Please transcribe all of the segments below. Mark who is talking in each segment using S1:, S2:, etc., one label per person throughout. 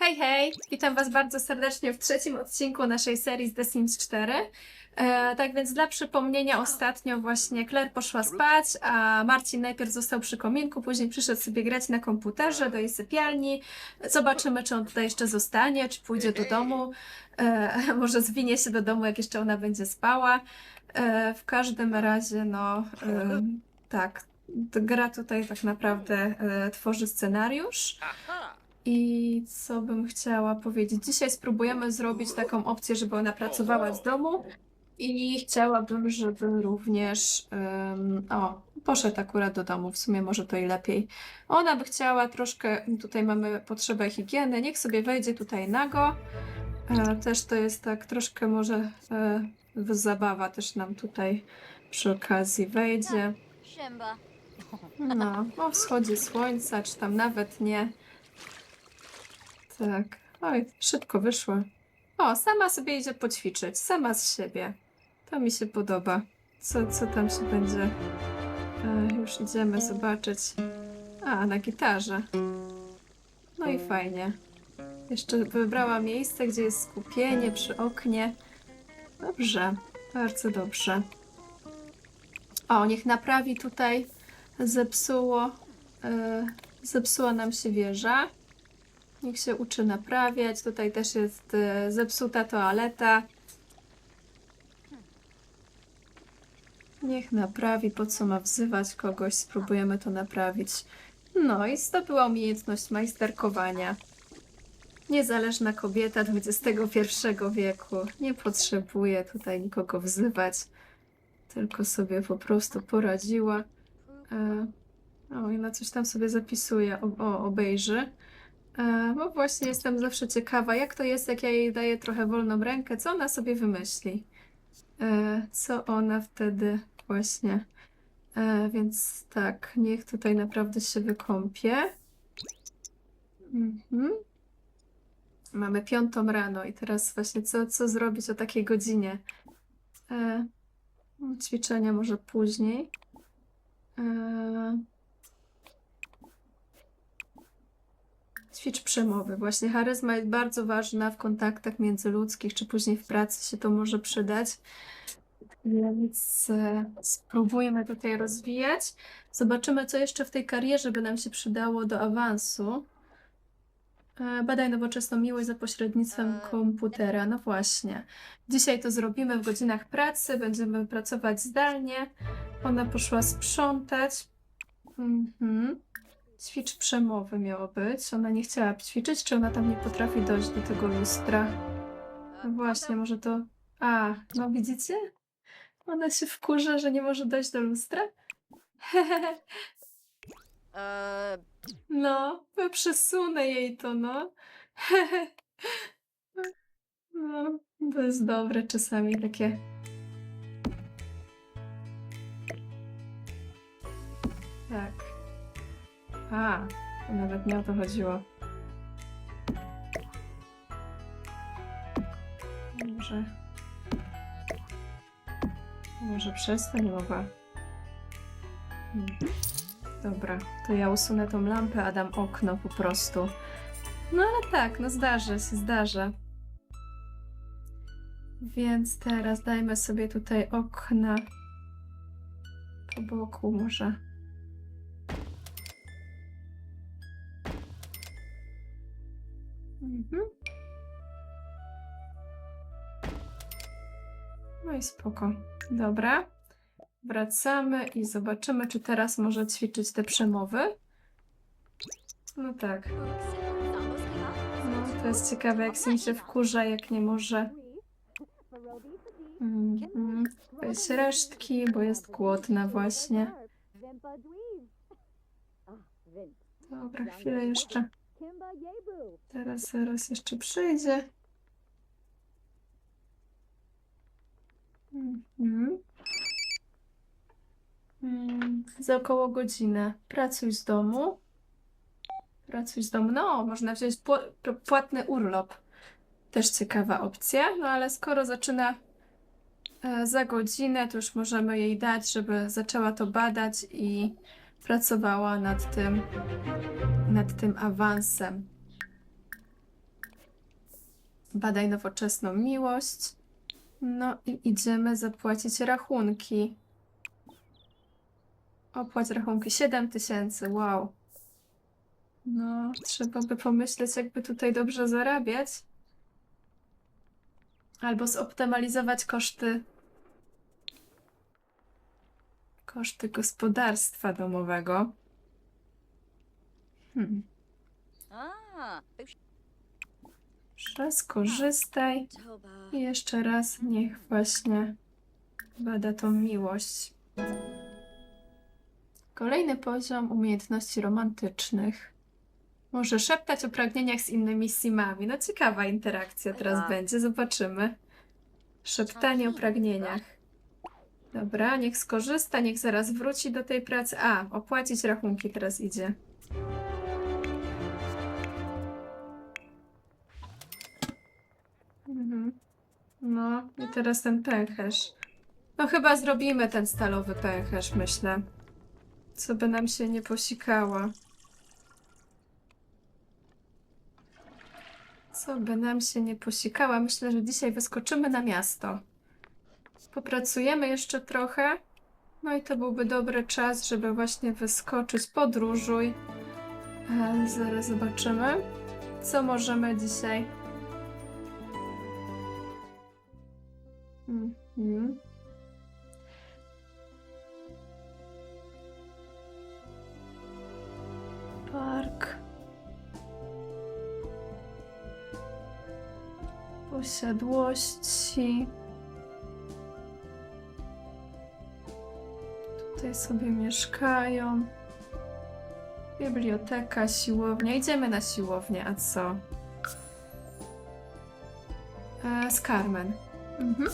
S1: Hej, hej! Witam Was bardzo serdecznie w trzecim odcinku naszej serii z The Sims 4. E, tak więc dla przypomnienia ostatnio właśnie Claire poszła spać, a Marcin najpierw został przy kominku, później przyszedł sobie grać na komputerze do jej sypialni. Zobaczymy, czy on tutaj jeszcze zostanie, czy pójdzie do domu. E, może zwinie się do domu, jak jeszcze ona będzie spała. E, w każdym razie, no e, tak, gra tutaj tak naprawdę e, tworzy scenariusz. I co bym chciała powiedzieć? Dzisiaj spróbujemy zrobić taką opcję, żeby ona pracowała z domu. I chciałabym, żeby również. em, o, poszedł akurat do domu, w sumie może to i lepiej. Ona by chciała troszkę. Tutaj mamy potrzebę higieny. Niech sobie wejdzie tutaj nago. E, też to jest tak troszkę może e, zabawa też nam tutaj przy okazji wejdzie. No, o wschodzie słońca, czy tam nawet nie. Tak. Oj, szybko wyszło. O, sama sobie idzie poćwiczyć, sama z siebie. To mi się podoba. Co, co tam się będzie? E, już idziemy zobaczyć. A, na gitarze. No i fajnie. Jeszcze wybrała miejsce, gdzie jest skupienie przy oknie. Dobrze, bardzo dobrze. O, niech naprawi tutaj zepsuło, e, zepsuła nam się wieża. Niech się uczy naprawiać. Tutaj też jest e, zepsuta toaleta. Niech naprawi, po co ma wzywać kogoś, spróbujemy to naprawić. No i zdobyła umiejętność majsterkowania. Niezależna kobieta XXI wieku. Nie potrzebuje tutaj nikogo wzywać, tylko sobie po prostu poradziła. E, O, i na coś tam sobie zapisuje, o, o obejrzy. E, Bo właśnie jestem zawsze ciekawa, jak to jest, jak ja jej daję trochę wolną rękę, co ona sobie wymyśli. E, Co ona wtedy właśnie. E, Więc tak, niech tutaj naprawdę się wykąpie. Mhm. Mamy piątą rano i teraz właśnie co, co zrobić o takiej godzinie? No, Ćwiczenia może później. Ćwicz przemowy. Właśnie charyzma jest bardzo ważna w kontaktach międzyludzkich, czy później w pracy się to może przydać. Więc e, spróbujemy tutaj rozwijać. Zobaczymy, co jeszcze w tej karierze by nam się przydało do awansu. E, Badaj nowoczesną miłość za pośrednictwem
S2: E,
S1: komputera. No właśnie. Dzisiaj to zrobimy w godzinach pracy. Będziemy pracować zdalnie. Ona poszła sprzątać. Mhm. Ćwicz przemowy miało być. Ona nie chciała ćwiczyć, czy ona tam nie potrafi dojść do tego lustra? No właśnie, może to. A, no widzicie? Ona się wkurza, że nie może dojść do lustra?
S2: Eee,
S1: No, przesunę jej to, no. No, to jest dobre czasami takie. A, to nawet nie o to chodziło. Może. Może nie mogła. Hmm. Dobra, to ja usunę tą lampę, a dam okno po prostu. No ale tak, no zdarza się, zdarza. Więc teraz dajmy sobie tutaj okna po boku może. Mhm. No i spoko. Dobra. Wracamy i zobaczymy, czy teraz może ćwiczyć te przemowy. No tak. No, to jest ciekawe, jak Sim się wkurza, jak nie może mm, weź resztki, bo jest głodna właśnie. Dobra, chwilę jeszcze. Teraz, zaraz jeszcze przyjdzie. Mhm. Mm, Za około godzinę. Pracuj z domu. Pracuj z domu. No, można wziąć płatny urlop. Też ciekawa opcja. No ale skoro zaczyna e, za godzinę, to już możemy jej dać, żeby zaczęła to badać i pracowała nad tym, nad tym awansem. Badaj nowoczesną miłość. No i idziemy zapłacić rachunki. Opłać rachunki 7 tysięcy, wow. No, trzeba by pomyśleć, jakby tutaj dobrze zarabiać. Albo zoptymalizować koszty koszty gospodarstwa domowego. Hmm. Proszę, skorzystaj. I jeszcze raz niech właśnie bada tą miłość. Kolejny poziom umiejętności romantycznych. Może szeptać o pragnieniach z innymi simami. No ciekawa interakcja teraz
S2: Aha.
S1: będzie, zobaczymy. Szeptanie o pragnieniach. Dobra, niech skorzysta, niech zaraz wróci do tej pracy. A, opłacić rachunki teraz idzie. Mhm. No, i teraz ten pęcherz. No chyba zrobimy ten stalowy pęcherz, myślę. Co by nam się nie posikała. Co by nam się nie posikała. Myślę, że dzisiaj wyskoczymy na miasto. Popracujemy jeszcze trochę. No i to byłby dobry czas, żeby właśnie wyskoczyć. Podróżuj. E, zaraz zobaczymy, co możemy dzisiaj Mhm. Park. Posiadłości. Tutaj sobie mieszkają. Biblioteka, siłownia. Idziemy na siłownię, a co? E, z Carmen. Mhm.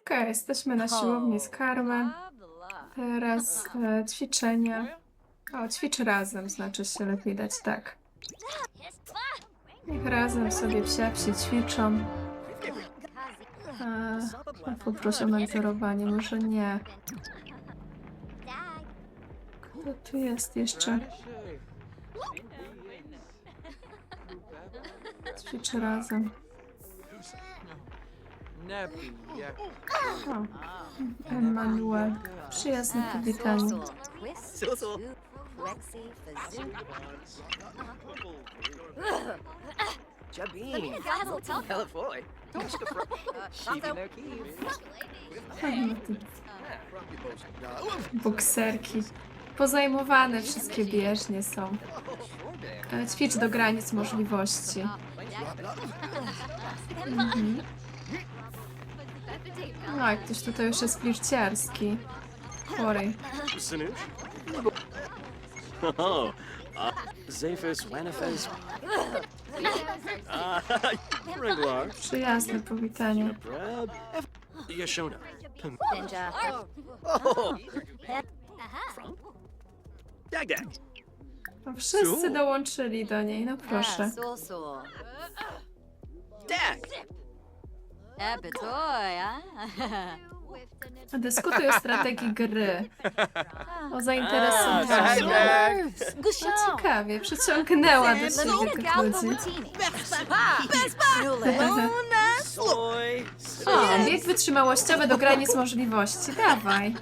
S1: Okej, jesteśmy na siłowni z Carmen. Teraz e, ćwiczenia. O, ćwicz razem, znaczy się lepiej dać tak. Niech razem sobie psiapsi ćwiczą. E, a poproszę o mentorowanie, może nie. Kto tu jest jeszcze? Ćwicz razem. Przyjazne powitanie.
S2: Lexi.
S3: Jabin.
S2: Dazzle, tough.
S3: Califoy. Sheepy no keys.
S1: Bokserki. Pozajmowane wszystkie bieżnie są. E, Ćwicz do granic możliwości. Mhm. No, jak ktoś tutaj już jest flirciarski. Chory. Przyjazne powitanie.
S4: Yashona.
S2: Ninja.
S4: Dag Dag.
S1: No, wszyscy dołączyli do niej, no proszę.
S2: Soul, ah.
S1: Dyskutuj o strategii gry. O zainteresowaniu.
S4: Dag.
S1: No, ciekawie, przyciągnęła do siebie tych ludzi. O, bieg wytrzymałościowy do granic możliwości. Dawaj.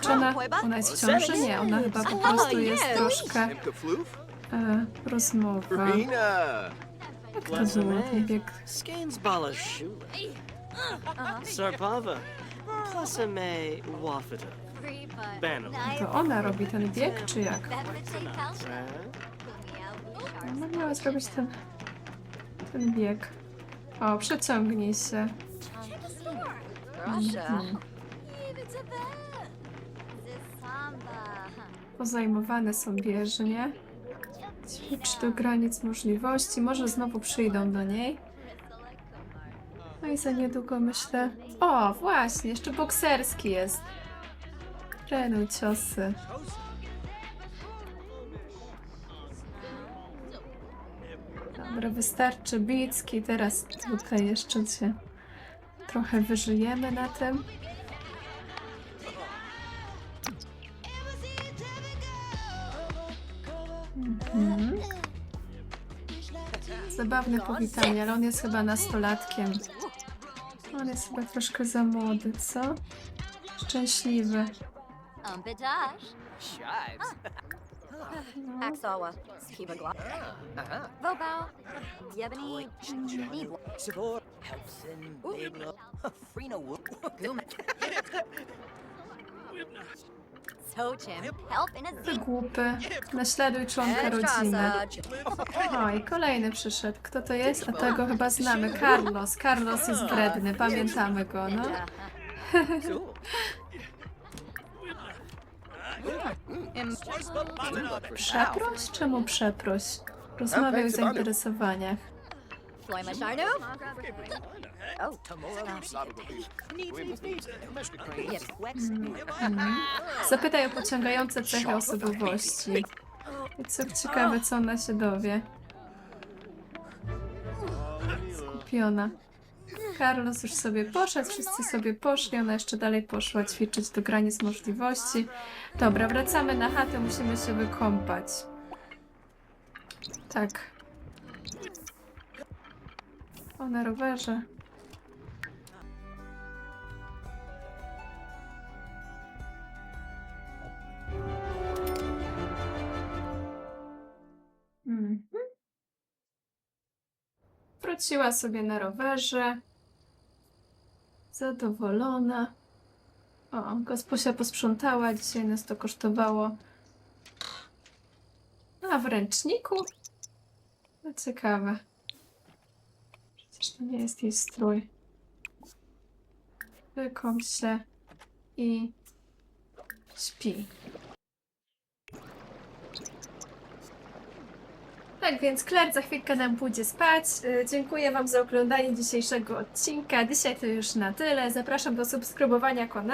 S1: Czy ona, ona jest w ciąży? Nie, ona chyba po prostu jest troszkę e, rozmowa.
S3: Rina!
S1: Jak to było, ten bieg?
S4: Skanes Bala Shula. Sarpava. Plasame Wafita. Bano.
S1: To ona robi ten bieg, czy jak? Ona miała zrobić ten, ten bieg. O, przeciągnij się. Mhm. Pozajmowane są bieżnie. Ćwicz do granic możliwości. Może znowu przyjdą do niej. No i za niedługo myślę... O, właśnie, jeszcze bokserski jest. Trenuj ciosy. Dobra, wystarczy bicki. Teraz tutaj jeszcze cię Trochę wyżyjemy na tym. Mhm. Zabawne powitanie, ale on jest chyba nastolatkiem. On jest chyba troszkę za młody, co? Szczęśliwy.
S2: Vobao.
S3: Helpsin.
S2: Sochim. Help in a
S1: Ty głupy. Naśladuj członka rodziny.
S2: Saj.
S1: O, i kolejny przyszedł. Kto to jest? A tego chyba znamy. Carlos. Carlos jest wredny, pamiętamy go, no. Przeproś? Czemu przeproś? Rozmawiaj o zainteresowaniach.
S2: Oh. Yes.
S1: Mhm. Zapytaj o pociągające cechy osobowości. I co ciekawe, co ona się dowie. Skupiona. Carlos już sobie poszedł, wszyscy sobie poszli, ona jeszcze dalej poszła ćwiczyć do granic możliwości. Dobra, wracamy na chatę, musimy się wykąpać. Tak. O, na rowerze. Mhm. Wróciła sobie na rowerze. Zadowolona. O, gosposia posprzątała. Dzisiaj nas to kosztowało. A w ręczniku? No ciekawe. Przecież to nie jest jej strój. Wykąp się i śpi. Tak więc Claire za chwilkę nam pójdzie spać. Y, Dziękuję Wam za oglądanie dzisiejszego odcinka. Dzisiaj to już na tyle. Zapraszam do subskrybowania kanału.